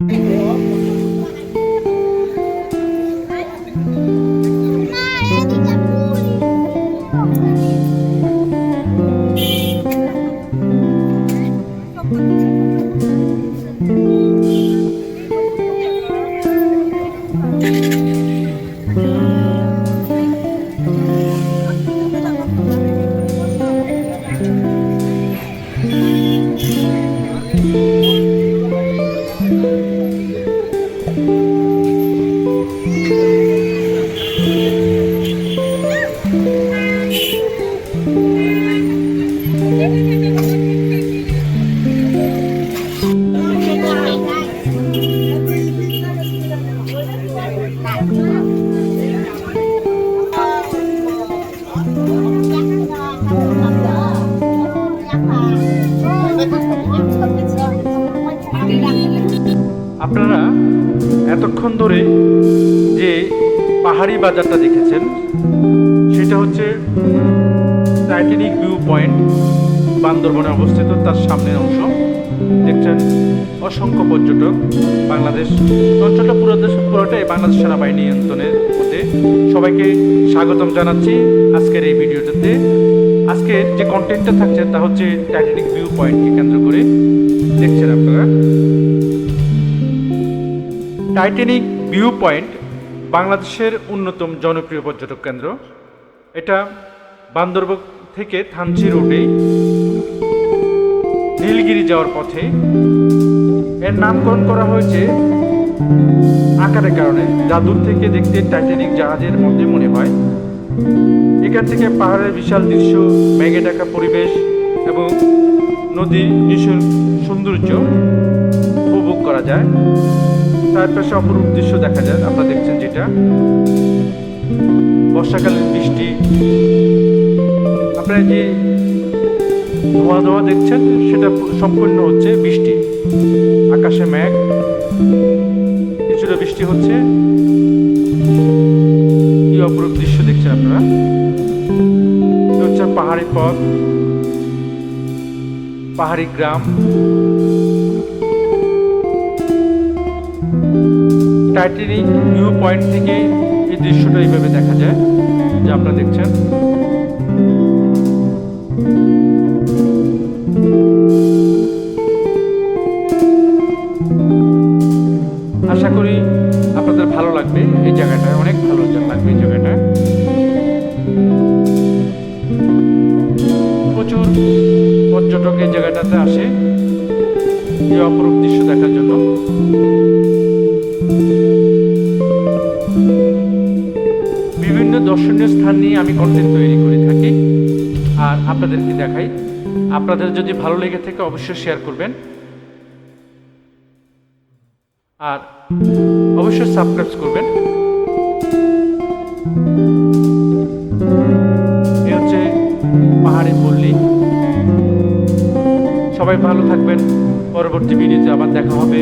Mm-hmm. আপনারা এতক্ষণ ধরে যে পাহাড়ি বাজারটা দেখেছেন, সেটা হচ্ছে টাইটানিক ভিউ পয়েন্ট বান্দরবনে অবস্থিত, তার সামনের অংশ। দেখছেন অসংখ্য পর্যটক। বাংলাদেশ, অঞ্চলটা পুরো দেশ, পুরোটাই বাংলাদেশ সেনাবাহিনী নিয়ন্ত্রণের মধ্যে। সবাইকে স্বাগতম জানাচ্ছি আজকের এই ভিডিওটাতে। আজকে যে কন্টেন্টটা থাকছে, তা হচ্ছে টাইটানিক ভিউ পয়েন্টকে কেন্দ্র করে। দেখছেন আপনারা? টাইটানিক ভিউ পয়েন্ট বাংলাদেশের অন্যতম জনপ্রিয় পর্যটক কেন্দ্র। এটা বান্দরবন থেকে থানচি রোডে নীলগিরি যাওয়ার পথে। এর নামকরণ করা হয়েছে আকারের কারণে। যা দূর থেকে দেখতে টাইটানিক জাহাজের মধ্যে মনে হয়। এখান থেকে পাহাড়ের বিশাল দৃশ্য, মেঘে ঢাকা পরিবেশ এবং নদীর নিশুল সৌন্দর্য উপভোগ করা যায়। তার পাশে অপরূপ দৃশ্য দেখা যায়। আপনারা দেখছেন যেটা। বর্ষাকালের বৃষ্টি। আপনারা যে ধোয়া ধোয়া দেখছেন, সেটা সম্পূর্ণ হচ্ছে বৃষ্টি। আকাশে মেঘ। কিছুটা বৃষ্টি হচ্ছে। কি অপরূপ দৃশ্য দেখছেন আপনারা? হচ্ছে পাহাড়ি পথ। পাহাড়ি গ্রাম। টাইটানিক ভিউ পয়েন্ট থেকে এই দৃশ্যটা এইভাবে দেখা যায়, যা আপনারা দেখছেন। আশা করি আপনাদের ভালো লাগবে এই জায়গাটা অনেক ভালো লাগবে এই জায়গাটা প্রচুর পর্যটক এই জায়গাটাতে আসে, এই অপরূপ দৃশ্য দেখার জন্য। দর্শনীয় স্থান নিয়ে আমি কন্টেন্ট তৈরি করে থাকি। আর আপনাদেরকে দেখাই। আপনাদের যদি ভালো লেগে থাকে অবশ্যই শেয়ার করবেন। আর অবশ্যই সাবস্ক্রাইব করবেন। এ হচ্ছে পাহাড়ি পল্লী। সবাই ভালো থাকবেন। পরবর্তী ভিডিওতে আবার দেখা হবে।